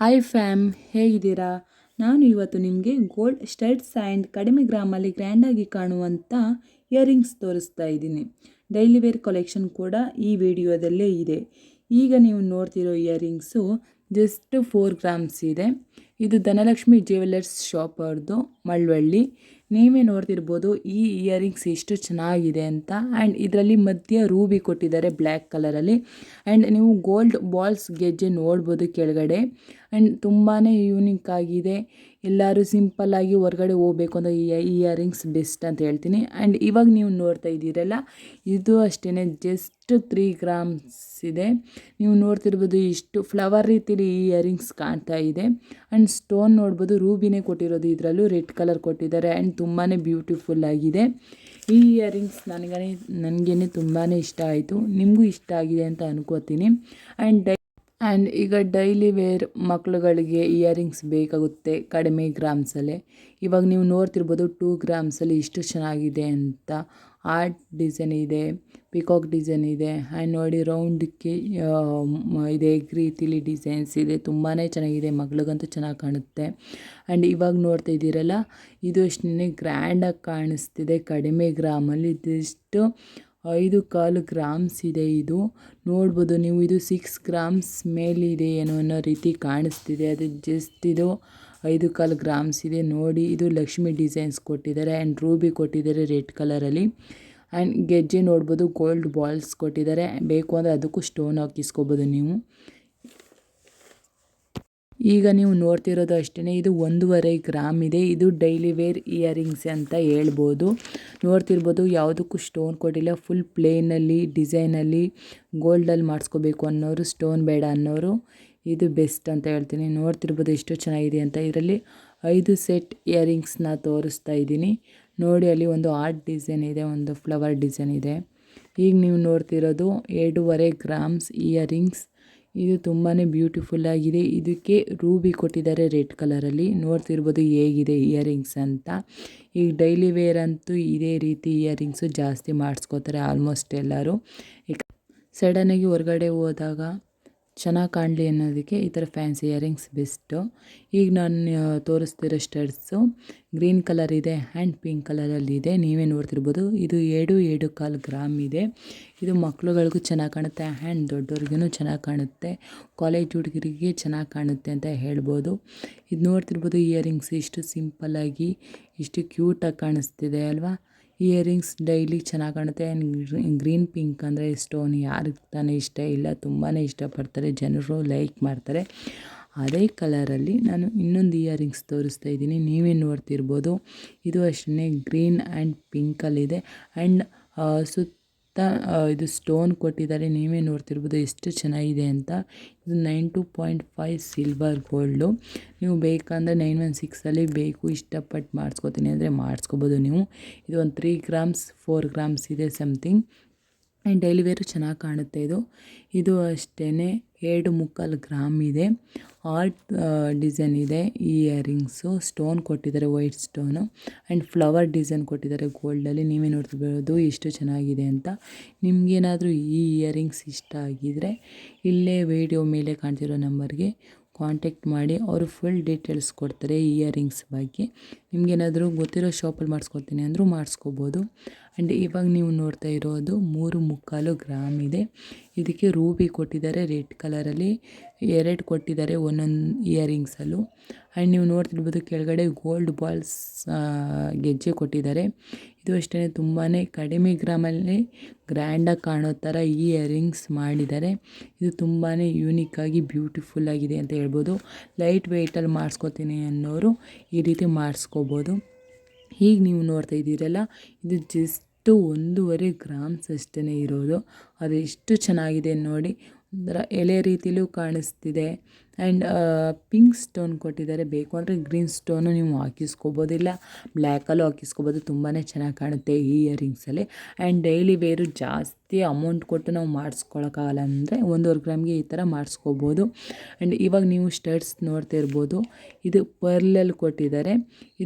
Hi fam ಹೇಗಿದ್ದೀರಾ? ನಾನು ಇವತ್ತು ನಿಮಗೆ ಗೋಲ್ಡ್ ಸ್ಟಡ್ಸ್ ಆ್ಯಂಡ್ ಕಡಿಮೆ ಗ್ರಾಮಲ್ಲಿ ಗ್ರ್ಯಾಂಡಾಗಿ ಕಾಣುವಂಥ ಇಯರಿಂಗ್ಸ್ ತೋರಿಸ್ತಾ ಇದ್ದೀನಿ. ಡೈಲಿ ವೇರ್ ಕಲೆಕ್ಷನ್ ಕೂಡ ಈ ವಿಡಿಯೋದಲ್ಲೇ ಇದೆ. ಈಗ ನೀವು ನೋಡ್ತಿರೋ ಇಯರಿಂಗ್ಸು ಜಸ್ಟ್ ಫೋರ್ ಗ್ರಾಮ್ಸ್ ಇದೆ. ಇದು ಧನಲಕ್ಷ್ಮಿ ಜ್ಯುವೆಲ್ಲರ್ಸ್ ಶಾಪ್ ಅವ್ರದ್ದು ಮಳವಳ್ಳಿ. ನೀವೇ ನೋಡ್ತಿರ್ಬೋದು ಈ ಇಯರಿಂಗ್ಸ್ ಎಷ್ಟು ಚೆನ್ನಾಗಿದೆ ಅಂತ. ಆ್ಯಂಡ್ ಇದರಲ್ಲಿ ಮಧ್ಯ ರೂಬಿ ಕೊಟ್ಟಿದ್ದಾರೆ ಬ್ಲ್ಯಾಕ್ ಕಲರಲ್ಲಿ ಆ್ಯಂಡ್ ನೀವು ಗೋಲ್ಡ್ ಬಾಲ್ಸ್ ಗೆಜ್ಜೆ ನೋಡ್ಬೋದು ಕೆಳಗಡೆ. ಆ್ಯಂಡ್ ತುಂಬಾ ಯೂನಿಕ್ ಆಗಿದೆ. ಎಲ್ಲರೂ ಸಿಂಪಲ್ಲಾಗಿ ಹೊರಗಡೆ ಹೋಗ್ಬೇಕು ಅಂದರೆ ಈ ಇಯರಿಂಗ್ಸ್ ಬೆಸ್ಟ್ ಅಂತ ಹೇಳ್ತೀನಿ. ಆ್ಯಂಡ್ ಇವಾಗ ನೀವು ನೋಡ್ತಾ ಇದ್ದೀರಲ್ಲ, ಇದು ಅಷ್ಟೇ ಜಸ್ಟ್ ತ್ರೀ ಗ್ರಾಮ್ಸ್ ಇದೆ. ನೀವು ನೋಡ್ತಿರ್ಬೋದು ಇಷ್ಟು ಫ್ಲವರ್ ರೀತಿಲಿ ಇಯರಿಂಗ್ಸ್ ಕಾಣ್ತಾ ಇದೆ. ಆ್ಯಂಡ್ ಸ್ಟೋನ್ ನೋಡ್ಬೋದು ರೂಬಿನೇ ಕೊಟ್ಟಿರೋದು ಇದರಲ್ಲೂ ರೆಡ್ ಕಲರ್ ಕೊಟ್ಟಿದ್ದಾರೆ. ಆ್ಯಂಡ್ ತುಂಬಾ ಬ್ಯೂಟಿಫುಲ್ ಆಗಿದೆ. ಈ ಇಯರಿಂಗ್ಸ್ ನನಗೇ ನನಗೇ ತುಂಬಾ ಇಷ್ಟ ಆಯಿತು. ನಿಮಗೂ ಇಷ್ಟ ಆಗಿದೆ ಅಂತ ಅನ್ಕೋತೀನಿ. ಆ್ಯಂಡ್ ಆ್ಯಂಡ್ ಈಗ ಡೈಲಿ ವೇರ್ ಮಕ್ಕಳುಗಳಿಗೆ ಇಯರಿಂಗ್ಸ್ ಬೇಕಾಗುತ್ತೆ ಕಡಿಮೆ ಗ್ರಾಮ್ಸಲ್ಲೇ ಇವಾಗ ನೀವು ನೋಡ್ತಿರ್ಬೋದು ಟೂ ಗ್ರಾಮ್ಸಲ್ಲಿ ಇಷ್ಟು ಚೆನ್ನಾಗಿದೆ ಅಂತ. ಆರ್ಟ್ ಡಿಸೈನ್ ಇದೆ ಪಿಕಾಕ್ ಡಿಸೈನ್ ಇದೆ ಆ್ಯಂಡ್ ನೋಡಿ ರೌಂಡಕ್ಕೆ ಇದೆ ರೀತಿಲಿ ಡಿಸೈನ್ಸ್ ಇದೆ. ತುಂಬಾ ಚೆನ್ನಾಗಿದೆ ಮಗಳಿಗಂತೂ ಚೆನ್ನಾಗಿ ಕಾಣುತ್ತೆ. ಆ್ಯಂಡ್ ಇವಾಗ ನೋಡ್ತಾ ಇದ್ದೀರಲ್ಲ, ಇದು ಅಷ್ಟೇ ಗ್ರ್ಯಾಂಡಾಗಿ ಕಾಣಿಸ್ತಿದೆ, ಕಡಿಮೆ ಗ್ರಾಮಲ್ಲಿ ಇದಿಷ್ಟು ಐದು ಕಾಲು ಗ್ರಾಮ್ಸ್ ಇದೆ ಇದು. ನೋಡ್ಬೋದು ನೀವು ಇದು ಸಿಕ್ಸ್ ಗ್ರಾಮ್ಸ್ ಮೇಲಿದೆ ಏನೋ ಅನ್ನೋ ರೀತಿ ಕಾಣಿಸ್ತಿದೆ. ಅದು ಜಸ್ಟ್ ಇದು ಐದು ಕಾಲು ಗ್ರಾಮ್ಸ್ ಇದೆ. ನೋಡಿ, ಇದು ಲಕ್ಷ್ಮಿ ಡಿಸೈನ್ಸ್ ಕೊಟ್ಟಿದ್ದಾರೆ ಆ್ಯಂಡ್ ರೂಬಿ ಕೊಟ್ಟಿದ್ದಾರೆ ರೆಡ್ ಕಲರಲ್ಲಿ ಆ್ಯಂಡ್ ಗೆಜ್ಜೆ ನೋಡ್ಬೋದು ಗೋಲ್ಡ್ ಬಾಲ್ಸ್ ಕೊಟ್ಟಿದ್ದಾರೆ. ಬೇಕು ಅಂದರೆ ಅದಕ್ಕೂ ಸ್ಟೋನ್ ಹಾಕಿಸ್ಕೋಬೋದು ನೀವು. ಈಗ ನೀವು ನೋಡ್ತಿರೋದು ಅಷ್ಟೇ ಇದು ಒಂದೂವರೆ ಗ್ರಾಮ್ ಇದೆ, ಇದು ಡೈಲಿ ವೇರ್ ಇಯರಿಂಗ್ಸ್ ಅಂತ ಹೇಳ್ಬೋದು. ನೋಡ್ತಿರ್ಬೋದು, ಯಾವುದಕ್ಕೂ ಸ್ಟೋನ್ ಕೊಟ್ಟಿಲ್ಲ ಫುಲ್ ಪ್ಲೇನಲ್ಲಿ ಡಿಸೈನಲ್ಲಿ ಗೋಲ್ಡಲ್ಲಿ ಮಾಡಿಸ್ಕೋಬೇಕು ಅನ್ನೋರು ಸ್ಟೋನ್ ಬೇಡ ಅನ್ನೋರು, ಇದು ಬೆಸ್ಟ್ ಅಂತ ಹೇಳ್ತೀನಿ. ನೋಡ್ತಿರ್ಬೋದು ಎಷ್ಟು ಚೆನ್ನಾಗಿದೆ ಅಂತ. ಇದರಲ್ಲಿ ಐದು ಸೆಟ್ ಇಯರಿಂಗ್ಸ್ನ ತೋರಿಸ್ತಾ ಇದ್ದೀನಿ. ನೋಡಿ, ಅಲ್ಲಿ ಒಂದು ಆರ್ಟ್ ಡಿಸೈನ್ ಇದೆ, ಒಂದು ಫ್ಲವರ್ ಡಿಸೈನ್ ಇದೆ. ಈಗ ನೀವು ನೋಡ್ತಿರೋದು, ಎರಡೂವರೆ ಗ್ರಾಮ್ಸ್ ಇಯರಿಂಗ್ಸ್ ಇದು ತುಂಬಾ ಬ್ಯೂಟಿಫುಲ್ ಆಗಿದೆ. ಇದಕ್ಕೆ ರೂಬಿ ಕೊಟ್ಟಿದ್ದಾರೆ ರೆಡ್ ಕಲರಲ್ಲಿ ನೋಡ್ತಿರ್ಬೋದು ಹೇಗಿದೆ ಇಯರಿಂಗ್ಸ್ ಅಂತ. ಈಗ ಡೈಲಿ ವೇರ್ ಅಂತೂ ಇದೇ ರೀತಿ ಇಯರಿಂಗ್ಸು ಜಾಸ್ತಿ ಮಾಡಿಸ್ಕೋತಾರೆ ಆಲ್ಮೋಸ್ಟ್ ಎಲ್ಲರೂ. ಈಗ ಸಡನ್ನಾಗಿ ಹೊರಗಡೆ ಹೋದಾಗ ಚೆನ್ನಾಗಿ ಕಾಣಲಿ ಅನ್ನೋದಕ್ಕೆ ಈ ಥರ ಫ್ಯಾನ್ಸಿ ಇಯರಿಂಗ್ಸ್ ಬೆಸ್ಟು. ಈಗ ನಾನು ತೋರಿಸ್ತಿರೋ ಸ್ಟಡ್ಸು ಗ್ರೀನ್ ಕಲರ್ ಇದೆ ಆ್ಯಂಡ್ ಪಿಂಕ್ ಕಲರಲ್ಲಿದೆ ನೀವೇ ನೋಡ್ತಿರ್ಬೋದು. ಇದು ಎರಡು ಏಳು ಕಾಲು ಗ್ರಾಮ್ ಇದೆ. ಇದು ಮಕ್ಳುಗಳಿಗೂ ಚೆನ್ನಾಗಿ ಕಾಣುತ್ತೆ ಆ್ಯಂಡ್ ದೊಡ್ಡವ್ರಿಗೂ ಚೆನ್ನಾಗಿ ಕಾಣುತ್ತೆ. ಕಾಲೇಜ್ ಹುಡುಗರಿಗೆ ಚೆನ್ನಾಗಿ ಕಾಣುತ್ತೆ ಅಂತ ಹೇಳ್ಬೋದು. ಇದು ನೋಡ್ತಿರ್ಬೋದು ಇಯರಿಂಗ್ಸ್ ಇಷ್ಟು ಸಿಂಪಲ್ಲಾಗಿ, ಇಷ್ಟು ಕ್ಯೂಟಾಗಿ ಕಾಣಿಸ್ತಿದೆ ಅಲ್ವಾ? ಇಯರಿಂಗ್ಸ್ ಡೈಲಿ ಚೆನ್ನಾಗಿ ಕಾಣುತ್ತೆ. ಗ್ರೀನ್ ಪಿಂಕ್ ಅಂದರೆ ಸ್ಟೋನ್ ಯಾರಿಗೆ ತಾನೇ ಇಷ್ಟ ಇಲ್ಲ ತುಂಬಾ ಇಷ್ಟಪಡ್ತಾರೆ. ಜನರು ಲೈಕ್ ಮಾಡ್ತಾರೆ. ಅದೇ ಕಲರಲ್ಲಿ ನಾನು ಇನ್ನೊಂದು ಇಯರಿಂಗ್ಸ್ ತೋರಿಸ್ತಾ ಇದ್ದೀನಿ. ನೀವೇ ನೋಡ್ತಿರ್ಬೋದು, ಇದು ಅಷ್ಟೇ ಗ್ರೀನ್ ಆ್ಯಂಡ್ ಪಿಂಕಲ್ಲಿದೆ. ಆ್ಯಂಡ್ ಸುತ್ತ ಇದು ಸ್ಟೋನ್ ಕೊಟ್ಟಿದ್ದಾರೆ. ನೀವೇ ನೋಡ್ತಿರ್ಬೋದು ಎಷ್ಟು ಚೆನ್ನಾಗಿದೆ ಅಂತ. ಇದು nine two point five silver gold ನೀವು ಬೇಕಂದರೆ ನೈನ್ ಒನ್ ಸಿಕ್ಸಲ್ಲಿ ಬೇಕು. ಇಷ್ಟಪಟ್ಟು ಮಾಡಿಸ್ಕೋತೀನಿ ಅಂದರೆ ಮಾಡಿಸ್ಕೋಬೋದು ನೀವು. ಇದು ಒಂದು ತ್ರೀ ಗ್ರಾಮ್ಸ್ ಫೋರ್ ಗ್ರಾಮ್ಸ್ ಇದೆ ಸಮಥಿಂಗ್ ಡೈಲಿ ವೇರು ಚೆನ್ನಾಗಿ ಕಾಣುತ್ತೆ ಇದು. ಇದು ಅಷ್ಟೇ ಎರಡು ಮುಕ್ಕಾಲು ಗ್ರಾಮ್ ಇದೆ. ಆರ್ಟ್ ಡಿಸೈನ್ ಇದೆ. ಇಯರಿಂಗ್ಸು, ಸ್ಟೋನ್ ಕೊಟ್ಟಿದ್ದಾರೆ white stone. And flower design ಕೊಟ್ಟಿದ್ದಾರೆ ಗೋಲ್ಡಲ್ಲಿ. ನೀವೇ ನೋಡ್ತಿರ್ಬೋದು ಎಷ್ಟು ಚೆನ್ನಾಗಿದೆ ಅಂತ. ನಿಮಗೇನಾದರೂ ಈ ಇಯರಿಂಗ್ಸ್ ಇಷ್ಟ ಆಗಿದರೆ ಇಲ್ಲೇ ವಿಡಿಯೋ ಮೇಲೆ ಕಾಣ್ತಿರೋ ನಂಬರ್ಗೆ ಕಾಂಟ್ಯಾಕ್ಟ್ ಮಾಡಿ ಅವರು ಫುಲ್ ಡೀಟೇಲ್ಸ್ ಕೊಡ್ತಾರೆ ಇಯರಿಂಗ್ಸ್ ಬಗ್ಗೆ. ನಿಮಗೇನಾದರೂ ಗೊತ್ತಿರೋ ಶಾಪಲ್ಲಿ ಮಾಡಿಸ್ಕೊತೀನಿ ಅಂದರೂ ಮಾಡಿಸ್ಕೋಬೋದು. ಆ್ಯಂಡ್ ಇವಾಗ ನೀವು ನೋಡ್ತಾ ಇರೋದು ಮೂರು ಮುಕ್ಕಾಲು ಗ್ರಾಮ್ ಇದೆ. ಇದಕ್ಕೆ ರೂಬಿ ಕೊಟ್ಟಿದ್ದಾರೆ ರೆಡ್ ಕಲರಲ್ಲಿ ಎರಡು ಕೊಟ್ಟಿದ್ದಾರೆ ಒಂದೊಂದು ಇಯರಿಂಗ್ಸಲ್ಲೂ ಆ್ಯಂಡ್ ನೀವು ನೋಡ್ತಿರ್ಬೋದು ಕೆಳಗಡೆ ಗೋಲ್ಡ್ ಬಾಲ್ಸ್ ಗೆಜ್ಜೆ ಕೊಟ್ಟಿದ್ದಾರೆ. ಇದು ಅಷ್ಟೇ ತುಂಬಾ ಕಡಿಮೆ ಗ್ರಾಮಲ್ಲಿ ಗ್ರ್ಯಾಂಡಾಗಿ ಕಾಣೋ ಥರ ಈ ಇಯರಿಂಗ್ಸ್ ಮಾಡಿದ್ದಾರೆ. ಇದು ತುಂಬಾ ಯೂನಿಕ್ಕಾಗಿ ಬ್ಯೂಟಿಫುಲ್ಲಾಗಿದೆ ಅಂತ ಹೇಳ್ಬೋದು. ಲೈಟ್ ವೆಯ್ಟಲ್ಲಿ ಮಾಡಿಸ್ಕೋತೀನಿ ಅನ್ನೋರು ಈ ರೀತಿ ಮಾಡಿಸ್ಕೋಬೋದು. ಈಗ ನೀವು ನೋಡ್ತಾ ಇದ್ದೀರಲ್ಲ, ಇದು ಜಸ್ಟ್ ಒಂದೂವರೆ ಗ್ರಾಮ್ಸ್ ಅಷ್ಟೇ ಇರೋದು. ಅದು ಎಷ್ಟು ಚೆನ್ನಾಗಿದೆ ನೋಡಿ. ಒಂಥರ ಎಲೆ ರೀತಿಲೂ ಕಾಣಿಸ್ತಿದೆ. ಆ್ಯಂಡ್ ಪಿಂಕ್ ಸ್ಟೋನ್ ಕೊಟ್ಟಿದ್ದಾರೆ. ಬೇಕು ಅಂದರೆ ಗ್ರೀನ್ ಸ್ಟೋನು ನೀವು ಹಾಕಿಸ್ಕೋಬೋದಿಲ್ಲ. ಬ್ಲ್ಯಾಕಲ್ಲೂ ಹಾಕಿಸ್ಕೋಬೋದು. ತುಂಬಾ ಚೆನ್ನಾಗಿ ಕಾಣುತ್ತೆ ಈ ಇಯರಿಂಗ್ಸಲ್ಲಿ ಆ್ಯಂಡ್ ಡೈಲಿ ವೇರು ಜಾಸ್ತಿ ಅಮೌಂಟ್ ಕೊಟ್ಟು ನಾವು ಮಾಡಿಸ್ಕೊಳಕ್ಕಾಗಲ್ಲ ಅಂದರೆ ಒಂದೂವರೆ ಗ್ರಾಮ್ಗೆ ಈ ಥರ ಮಾಡಿಸ್ಕೋಬೋದು. ಆ್ಯಂಡ್ ಇವಾಗ ನೀವು ಸ್ಟಡ್ಸ್ ನೋಡ್ತಾ ಇರ್ಬೋದು ಇದು ಪರ್ಲಲ್ಲಿ ಕೊಟ್ಟಿದ್ದಾರೆ.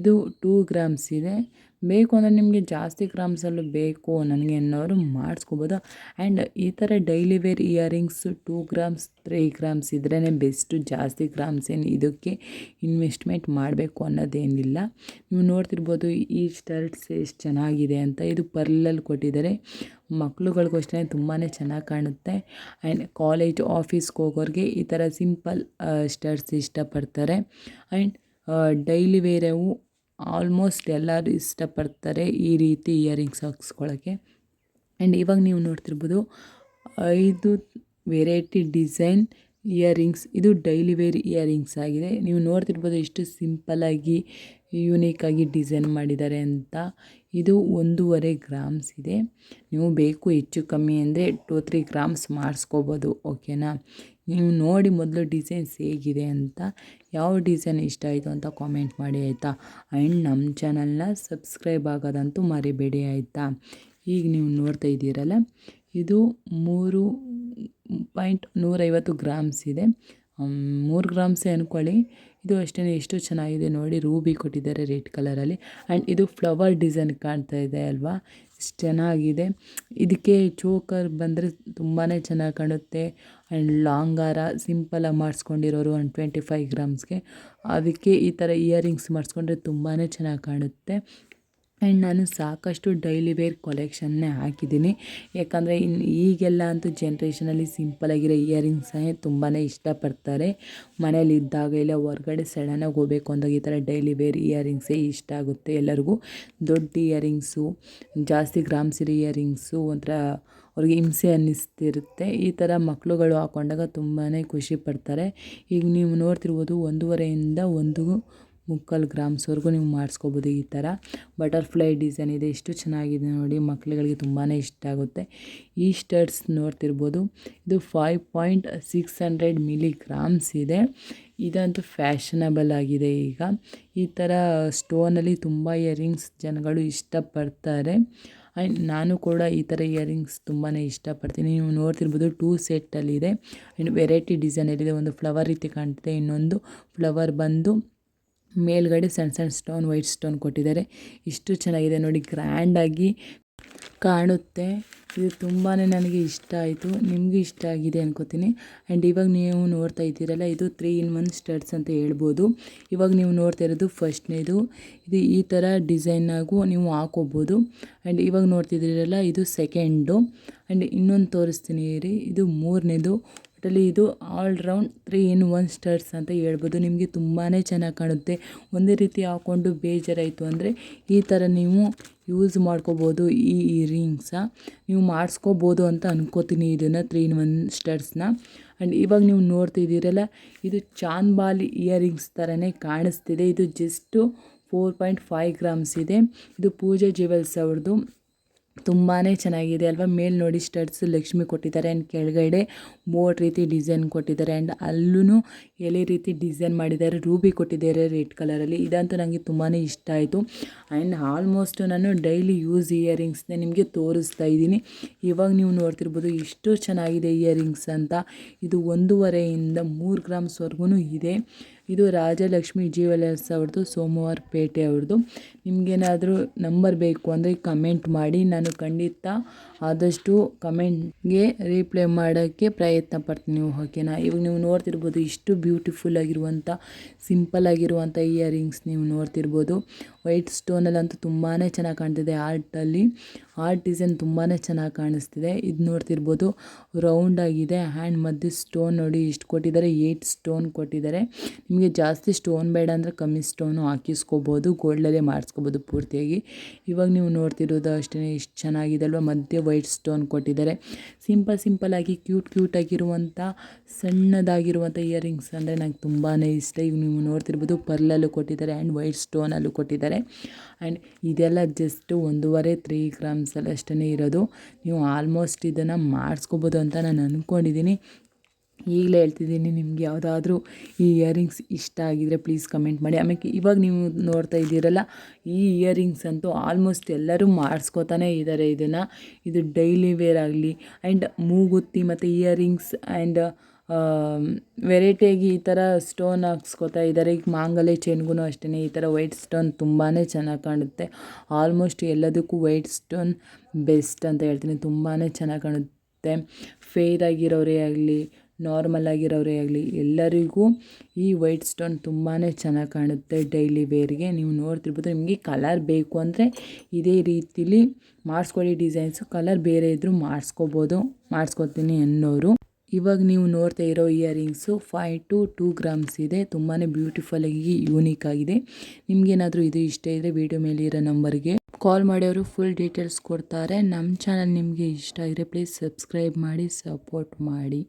ಇದು ಟೂ ಗ್ರಾಮ್ಸ್ ಇದೆ. ಬೇಕು ಅಂದರೆ ನಿಮಗೆ ಜಾಸ್ತಿ ಗ್ರಾಮ್ಸಲ್ಲೂ ಬೇಕು, ನನಗೆ ಅನ್ನೋರು ಮಾಡಿಸ್ಕೋಬೋದು? ಆ್ಯಂಡ್ ಈ ಥರ daily wear earrings two grams three grams ಇದ್ರೇ ಬೆಸ್ಟು ಜಾಸ್ತಿ ಗ್ರಾಮ್ಸ್ ಏನು ಇದಕ್ಕೆ ಇನ್ವೆಸ್ಟ್ಮೆಂಟ್ ಮಾಡಬೇಕು ಅನ್ನೋದೇನಿಲ್ಲ. ನೀವು ನೋಡ್ತಿರ್ಬೋದು ಈ ಸ್ಟರ್ಟ್ಸ್ ಎಷ್ಟು ಚೆನ್ನಾಗಿದೆ ಅಂತ ಇದು ಪರ್ಲಲ್ಲಿ ಕೊಟ್ಟಿದ್ದಾರೆ. ಮಕ್ಕಳುಗಳಿಗೋಷ್ಟೇ ತುಂಬಾ ಚೆನ್ನಾಗಿ ಕಾಣುತ್ತೆ. ಆ್ಯಂಡ್ ಕಾಲೇಜ್ ಆಫೀಸ್ಗೆ ಹೋಗೋರಿಗೆ ಈ ಥರ ಸಿಂಪಲ್ ಸ್ಟರ್ಟ್ಸ್ ಇಷ್ಟಪಡ್ತಾರೆ. ಆ್ಯಂಡ್ ಡೈಲಿ ವೇರವು ಆಲ್ಮೋಸ್ಟ್ ಎಲ್ಲರೂ ಇಷ್ಟಪಡ್ತಾರೆ ಈ ರೀತಿ ಇಯರಿಂಗ್ಸ್ ಹಾಕ್ಸ್ಕೊಳ್ಳೋಕ್ಕೆ ಆ್ಯಂಡ್ ಇವಾಗ ನೀವು ನೋಡ್ತಿರ್ಬೋದು, ಐದು ವೆರೈಟಿ ಡಿಸೈನ್ ಇಯರಿಂಗ್ಸ್, ಇದು ಡೈಲಿ ವೇರ್ ಇಯರಿಂಗ್ಸ್ ಆಗಿದೆ. ನೀವು ನೋಡ್ತಿರ್ಬೋದು ಎಷ್ಟು ಸಿಂಪಲ್ಲಾಗಿ, ಯೂನಿಕಾಗಿ ಡಿಸೈನ್ ಮಾಡಿದ್ದಾರೆ ಅಂತ. ಇದು ಒಂದೂವರೆ ಗ್ರಾಮ್ಸ್ ಇದೆ. ನೀವು ಬೇಕು ಹೆಚ್ಚು ಕಮ್ಮಿ ಅಂದರೆ ಟೂ, ತ್ರೀ ಗ್ರಾಮ್ಸ್ ಮಾಡಿಸ್ಕೋಬೋದು, ಓಕೆನಾ? ನೀವು ನೋಡಿ ಮೊದಲು ಡಿಸೈನ್ಸ್ ಹೇಗಿದೆ ಅಂತ, ಯಾವ ಡಿಸೈನ್ ಇಷ್ಟ ಆಯಿತು ಅಂತ ಕಾಮೆಂಟ್ ಮಾಡಿ ಆಯಿತಾ? ಆ್ಯಂಡ್ ನಮ್ಮ ಚಾನಲ್ನ ಸಬ್ಸ್ಕ್ರೈಬ್ ಆಗೋದಂತೂ ಮರಿಬೇಡಿ ಆಯಿತಾ? ಈಗ ನೀವು ನೋಡ್ತಾ ಇದ್ದೀರಲ್ಲ, ಇದು ಮೂರು ಪಾಯಿಂಟ್ ನೂರೈವತ್ತು ಗ್ರಾಮ್ಸ್ ಇದೆ. ಮೂರು ಗ್ರಾಮ್ಸೇ ಅಂದ್ಕೊಳ್ಳಿ ಇದು ಅಷ್ಟೇ ಎಷ್ಟು ಚೆನ್ನಾಗಿದೆ ನೋಡಿ. ರೂಬಿ ಕೊಟ್ಟಿದ್ದಾರೆ ರೆಡ್ ಕಲರಲ್ಲಿ ಆ್ಯಂಡ್ ಇದು ಫ್ಲವರ್ ಡಿಸೈನ್ ಕಾಣ್ತಾ ಇದೆ ಅಲ್ವಾ? ಚೆನ್ನಾಗಿದೆ. ಇದಕ್ಕೆ ಚೋಕರ್ ಬಂದರೆ ತುಂಬಾ ಚೆನ್ನಾಗಿ ಕಾಣುತ್ತೆ. ಆ್ಯಂಡ್ ಲಾಂಗ್ ಹಾರ ಸಿಂಪಲಾಗಿ ಮಾಡಿಸ್ಕೊಂಡಿರೋರು ಒನ್ ಟ್ವೆಂಟಿ ಫೈವ್ ಗ್ರಾಮ್ಸ್ಗೆ. ಅದಕ್ಕೆ ಈ ಥರ ಇಯರಿಂಗ್ಸ್ ಮಾಡಿಸ್ಕೊಂಡ್ರೆ ತುಂಬಾ ಚೆನ್ನಾಗಿ ಕಾಣುತ್ತೆ. ಆ್ಯಂಡ್ ನಾನು ಸಾಕಷ್ಟು ಡೈಲಿ ವೇರ್ ಕೊಲೆಕ್ಷನ್ನೇ ಹಾಕಿದ್ದೀನಿ. ಯಾಕಂದರೆ ಇನ್ನು ಈಗೆಲ್ಲ ಅಂತೂ ಜನ್ರೇಷನಲ್ಲಿ ಸಿಂಪಲಾಗಿರೋ ಇಯರಿಂಗ್ಸೇ ತುಂಬಾ ಇಷ್ಟಪಡ್ತಾರೆ. ಮನೇಲಿ ಇದ್ದಾಗ ಇಲ್ಲ, ಹೊರ್ಗಡೆ ಸಡನ್ನಾಗಿ ಹೋಗಬೇಕು ಅಂದಾಗ ಈ ಥರ ಡೈಲಿ ವೇರ್ ಇಯರಿಂಗ್ಸೇ ಇಷ್ಟ ಆಗುತ್ತೆ ಎಲ್ಲರಿಗೂ. ದೊಡ್ಡ ಇಯರಿಂಗ್ಸು, ಜಾಸ್ತಿ ಗ್ರಾಮ್ಸ್ ಇರೋ ಇಯರಿಂಗ್ಸು, ಒಂಥರ ಅವ್ರಿಗೆ ಹಿಂಸೆ ಅನ್ನಿಸ್ತಿರುತ್ತೆ. ಈ ಥರ ಮಕ್ಕಳುಗಳು ಹಾಕ್ಕೊಂಡಾಗ ತುಂಬಾ ಖುಷಿ ಪಡ್ತಾರೆ. ಈಗ ನೀವು ನೋಡ್ತಿರ್ಬೋದು ಒಂದೂವರೆಯಿಂದ ಒಂದು ಮುಕ್ಕಾಲು ಗ್ರಾಮ್ಸ್ವರೆಗೂ ನೀವು ಮಾಡಿಸ್ಕೋಬೋದು ಈ ಥರ. ಬಟರ್ಫ್ಲೈ ಡಿಸೈನ್ ಇದೆ ಎಷ್ಟು ಚೆನ್ನಾಗಿದೆ ನೋಡಿ ಮಕ್ಕಳುಗಳಿಗೆ ತುಂಬಾ ಇಷ್ಟ ಆಗುತ್ತೆ. ಈ ಸ್ಟರ್ಟ್ಸ್ ನೋಡ್ತಿರ್ಬೋದು, ಇದು five point six hundred milli ಇದೆ. ಇದಂತೂ ಫ್ಯಾಷನಬಲ್ ಆಗಿದೆ ಈಗ. ಈ ಥರ ಸ್ಟೋನಲ್ಲಿ ತುಂಬ ಇಯರಿಂಗ್ಸ್ ಜನಗಳು ಇಷ್ಟಪಡ್ತಾರೆ. ಆ್ಯಂಡ್ ನಾನು ಕೂಡ ಈ ಥರ ಇಯರಿಂಗ್ಸ್ ತುಂಬಾ ಇಷ್ಟಪಡ್ತೀನಿ. ನೀವು ನೋಡ್ತಿರ್ಬೋದು, ಟೂ ಸೆಟ್ಟಲ್ಲಿದೆ. ಆ್ಯಂಡ್ ವೆರೈಟಿ ಡಿಸೈನಲ್ಲಿದೆ, ಒಂದು ಫ್ಲವರ್ ರೀತಿ ಕಾಣ್ತಿದೆ, ಇನ್ನೊಂದು ಫ್ಲವರ್ ಬಂದು ಮೇಲ್ಗಡೆ ಸಣ್ಣ ಸಣ್ಣ ಸ್ಟೋನ್ ವೈಟ್ ಸ್ಟೋನ್ ಕೊಟ್ಟಿದ್ದಾರೆ. ಇಷ್ಟು ಚೆನ್ನಾಗಿದೆ ನೋಡಿ ಗ್ರ್ಯಾಂಡಾಗಿ ಕಾಣುತ್ತೆ. ಇದು ತುಂಬಾ ನನಗೆ ಇಷ್ಟ ಆಯಿತು. ನಿಮಗೂ ಇಷ್ಟ ಆಗಿದೆ ಅನ್ಕೋತೀನಿ. ಆ್ಯಂಡ್ ಇವಾಗ ನೀವು ನೋಡ್ತಾ ಇದ್ದೀರಲ್ಲ, ಇದು ತ್ರೀ ಇನ್ ಒನ್ ಸ್ಟಡ್ಸ್ ಅಂತ ಹೇಳ್ಬೋದು. ಇವಾಗ ನೀವು ನೋಡ್ತಾ ಇರೋದು ಫಸ್ಟ್ನೇದು ಇದು ಈ ಥರ ಡಿಸೈನಾಗೂ ನೀವು ಹಾಕೋಬೋದು. ಆ್ಯಂಡ್ ಇವಾಗ ನೋಡ್ತಿದ್ದೀರಲ್ಲ, ಇದು ಸೆಕೆಂಡು ಆ್ಯಂಡ್ ಇನ್ನೊಂದು ತೋರಿಸ್ತೀನಿ ರೀ, ಇದು ಮೂರನೇದು. ಒಟ್ಟಲ್ಲಿ ಇದು all round three in one studs ಅಂತ ಹೇಳ್ಬೋದು. ನಿಮಗೆ ತುಂಬಾ ಚೆನ್ನಾಗಿ ಕಾಣುತ್ತೆ. ಒಂದೇ ರೀತಿ ಹಾಕ್ಕೊಂಡು ಬೇಜಾರಾಯಿತು ಅಂದರೆ ಈ ಥರ ನೀವು ಯೂಸ್ ಮಾಡ್ಕೋಬೋದು ಈ ಇಯರಿಂಗ್ಸ ನೀವು ಮಾಡಿಸ್ಕೋಬೋದು ಅಂತ ಅನ್ಕೋತೀನಿ ಇದನ್ನು ತ್ರೀ ಇನ್ ಒನ್ ಸ್ಟರ್ಸ್ನ ಆ್ಯಂಡ್ ಇವಾಗ ನೀವು ನೋಡ್ತಿದ್ದೀರಲ್ಲ ಇದು ಚಾಂದ್ಬಾಲಿ ಇಯರಿಂಗ್ಸ್ ಥರನೇ ಕಾಣಿಸ್ತಿದೆ. ಇದು just four point five grams ಇದೆ. ಇದು ಪೂಜಾ ಜ್ಯುವೆಲ್ಸ್ ಅವ್ರದ್ದು ತುಂಬಾ ಚೆನ್ನಾಗಿದೆ ಅಲ್ವಾ? ಮೇಲೆ ನೋಡಿ ಸ್ಟಡ್ಸ್ ಲಕ್ಷ್ಮಿ ಕೊಟ್ಟಿದ್ದಾರೆ ಆ್ಯಂಡ್ ಕೆಳಗಡೆ ಬೋಟ್ ರೀತಿ ಡಿಸೈನ್ ಕೊಟ್ಟಿದ್ದಾರೆ ಆ್ಯಂಡ್ ಅಲ್ಲೂ ಎಲೆ ರೀತಿ ಡಿಸೈನ್ ಮಾಡಿದ್ದಾರೆ. ರೂಬಿ ಕೊಟ್ಟಿದ್ದಾರೆ ರೆಡ್ ಕಲರಲ್ಲಿ ಇದಂತೂ ನನಗೆ ತುಂಬಾ ಇಷ್ಟ ಆಯಿತು. ಆ್ಯಂಡ್ ಆಲ್ಮೋಸ್ಟ್ ನಾನು ಡೈಲಿ ಯೂಸ್ ಇಯರಿಂಗ್ಸ್ನೇ ನಿಮಗೆ ತೋರಿಸ್ತಾ ಇದ್ದೀನಿ. ಇವಾಗ ನೀವು ನೋಡ್ತಿರ್ಬೋದು ಎಷ್ಟು ಚೆನ್ನಾಗಿದೆ ಇಯರಿಂಗ್ಸ್ ಅಂತ. ಇದು ಒಂದೂವರೆಯಿಂದ ಮೂರು ಗ್ರಾಮ್ಸ್ವರೆಗೂ ಇದೆ. ಇದು ರಾಜಲಕ್ಷ್ಮಿ ಜ್ಯುವೆಲರ್ಸ್ ಅವ್ರದ್ದು ಸೋಮವಾರ ಪೇಟೆ ಅವ್ರದ್ದು. ನಿಮಗೇನಾದರೂ ನಂಬರ್ ಬೇಕು ಅಂದರೆ ಕಮೆಂಟ್ ಮಾಡಿ. ನಾನು ಖಂಡಿತ ಆದಷ್ಟು ಕಮೆಂಟ್ಗೆ ರಿಪ್ಲೈ ಮಾಡೋಕ್ಕೆ ಪ್ರಯತ್ನ ಪಡ್ತೀನಿ ಓಕೆನಾ ಇವಾಗ ನೀವು ನೋಡ್ತಿರ್ಬೋದು ಇಷ್ಟು ಬ್ಯೂಟಿಫುಲ್ ಆಗಿರುವಂಥ, ಸಿಂಪಲ್ ಆಗಿರುವಂಥ ಇಯರಿಂಗ್ಸ್ ನೀವು ನೋಡ್ತಿರ್ಬೋದು. ವೈಟ್ ಸ್ಟೋನಲ್ಲಂತೂ ತುಂಬಾ ಚೆನ್ನಾಗಿ ಕಾಣ್ತಿದೆ ಆರ್ಟಲ್ಲಿ. ಆರ್ಟ್ ಡಿಸೈನ್ ತುಂಬಾ ಚೆನ್ನಾಗಿ ಕಾಣಿಸ್ತಿದೆ. ಇದು ನೋಡ್ತಿರ್ಬೋದು ರೌಂಡ್ ಆಗಿದೆ ಹ್ಯಾಂಡ್ ಮಧ್ಯೆ ಸ್ಟೋನ್ ನೋಡಿ, ಇಷ್ಟು ಕೊಟ್ಟಿದ್ದಾರೆ ಏಯ್ಟ್ ಸ್ಟೋನ್ ಕೊಟ್ಟಿದ್ದಾರೆ. ನಿಮಗೆ ಜಾಸ್ತಿ ಸ್ಟೋನ್ ಬೇಡ ಅಂದರೆ ಕಮ್ಮಿ ಸ್ಟೋನು ಹಾಕಿಸ್ಕೋಬೋದು ಗೋಲ್ಡಲ್ಲೇ ಮಾಡಿಸ್ಕೋಬೋದು ಪೂರ್ತಿಯಾಗಿ. ಇವಾಗ ನೀವು ನೋಡ್ತಿರೋದು ಅಷ್ಟೇ ಇಷ್ಟು ಚೆನ್ನಾಗಿದೆ ಅಲ್ವಾ? ಮಧ್ಯೆ ವೈಟ್ ಸ್ಟೋನ್ ಕೊಟ್ಟಿದ್ದಾರೆ. ಸಿಂಪಲ್ ಸಿಂಪಲ್ಲಾಗಿ ಕ್ಯೂಟ್ ಕ್ಯೂಟಾಗಿರುವಂಥ ಸಣ್ಣದಾಗಿರುವಂಥ ಇಯರಿಂಗ್ಸ್ ಅಂದರೆ ನಂಗೆ ತುಂಬಾ ಇಷ್ಟ. ಇವು ನೀವು ನೋಡ್ತಿರ್ಬೋದು ಪರ್ಲಲ್ಲೂ ಕೊಟ್ಟಿದ್ದಾರೆ ಆ್ಯಂಡ್ ವೈಟ್ ಸ್ಟೋನಲ್ಲೂ ಕೊಟ್ಟಿದ್ದಾರೆ. ಆ್ಯಂಡ್ ಇದೆಲ್ಲ ಜಸ್ಟ್ ಒಂದೂವರೆ ತ್ರೀ ಗ್ರಾಮ್ಸಲ್ಲಿ ಅಷ್ಟೇ ಇರೋದು. ನೀವು ಆಲ್ಮೋಸ್ಟ್ ಇದನ್ನು ಮಾಡಿಸ್ಕೋಬೋದು ಅಂತ ನಾನು ಅಂದ್ಕೊಂಡಿದ್ದೀನಿ ಈಗಲೇ ಹೇಳ್ತಿದ್ದೀನಿ, ನಿಮ್ಗೆ ಯಾವುದಾದ್ರೂ ಈ ಇಯರಿಂಗ್ಸ್ ಇಷ್ಟ ಆಗಿದರೆ ಪ್ಲೀಸ್ ಕಮೆಂಟ್ ಮಾಡಿ. ಆಮೇಲೆ ಇವಾಗ ನೀವು ನೋಡ್ತಾ ಇದ್ದೀರಲ್ಲ, ಈ ಇಯರಿಂಗ್ಸ್ ಅಂತೂ ಆಲ್ಮೋಸ್ಟ್ ಎಲ್ಲರೂ ಮಾಡಿಸ್ಕೋತಾನೆ ಇದ್ದಾರೆ ಇದನ್ನು. ಇದು ಡೈಲಿ ವೇರ್ ಆಗಲಿ ಆ್ಯಂಡ್ ಮೂಗುತ್ತಿ ಮತ್ತು ಇಯರಿಂಗ್ಸ್ ಆ್ಯಂಡ್ ವೆರೈಟಿಯಾಗಿ ಈ ಥರ ಸ್ಟೋನ್ ಹಾಕ್ಸ್ಕೊತಾ ಇದ್ದಾರೆ ಈಗ ಮಾಂಗಲ್ಯ ಚೈನ್ಗೂ ಅಷ್ಟೇ ಈ ಥರ ವೈಟ್ ಸ್ಟೋನ್ ತುಂಬಾ ಚೆನ್ನಾಗಿ ಕಾಣುತ್ತೆ. ಆಲ್ಮೋಸ್ಟ್ ಎಲ್ಲದಕ್ಕೂ ವೈಟ್ ಸ್ಟೋನ್ ಬೆಸ್ಟ್ ಅಂತ ಹೇಳ್ತೀನಿ ತುಂಬಾ ಚೆನ್ನಾಗಿ ಕಾಣುತ್ತೆ. ಫೇರ್ ಆಗಿರೋರೇ ಆಗಲಿ ನಾರ್ಮಲ್ ಆಗಿರೋರೇ ಆಗಲಿ, ಎಲ್ಲರಿಗೂ ಈ ವೈಟ್ ಸ್ಟೋನ್ ತುಂಬಾ ಚೆನ್ನಾಗಿ ಕಾಣುತ್ತೆ ಡೈಲಿ ವೇರ್ಗೆ. ನೀವು ನೋಡ್ತಿರ್ಬೋದು ನಿಮಗೆ ಕಲರ್ ಬೇಕು ಅಂದರೆ ಇದೇ ರೀತಿಲಿ ಮಾಡಿಸ್ಕೊಳ್ಳಿ ಡಿಸೈನ್ಸು. ಕಲರ್ ಬೇರೆ ಇದ್ದರೂ ಮಾಡಿಸ್ಕೋಬೋದು, ಮಾಡಿಸ್ಕೊತೀನಿ ಅನ್ನೋರು. ಇವಾಗ ನೀವು ನೋಡ್ತಾ ಇರೋ earrings fifty two grams ಇದೆ. ತುಂಬಾ ಬ್ಯೂಟಿಫುಲ್ಲಾಗಿ ಯೂನಿಕ್ ಆಗಿದೆ. ನಿಮಗೇನಾದರೂ ಇದು ಇಷ್ಟ ಇದ್ದರೆ ವಿಡಿಯೋ ಮೇಲೆ ಇರೋ ನಂಬರ್ಗೆ ಕಾಲ್ ಮಾಡಿ ಅವರು ಫುಲ್ ಡೀಟೇಲ್ಸ್ ಕೊಡ್ತಾರೆ. ನಮ್ಮ ಚಾನಲ್ ನಿಮಗೆ ಇಷ್ಟ ಇದ್ದರೆ ಪ್ಲೀಸ್ ಸಬ್ಸ್ಕ್ರೈಬ್ ಮಾಡಿ, ಸಪೋರ್ಟ್ ಮಾಡಿ.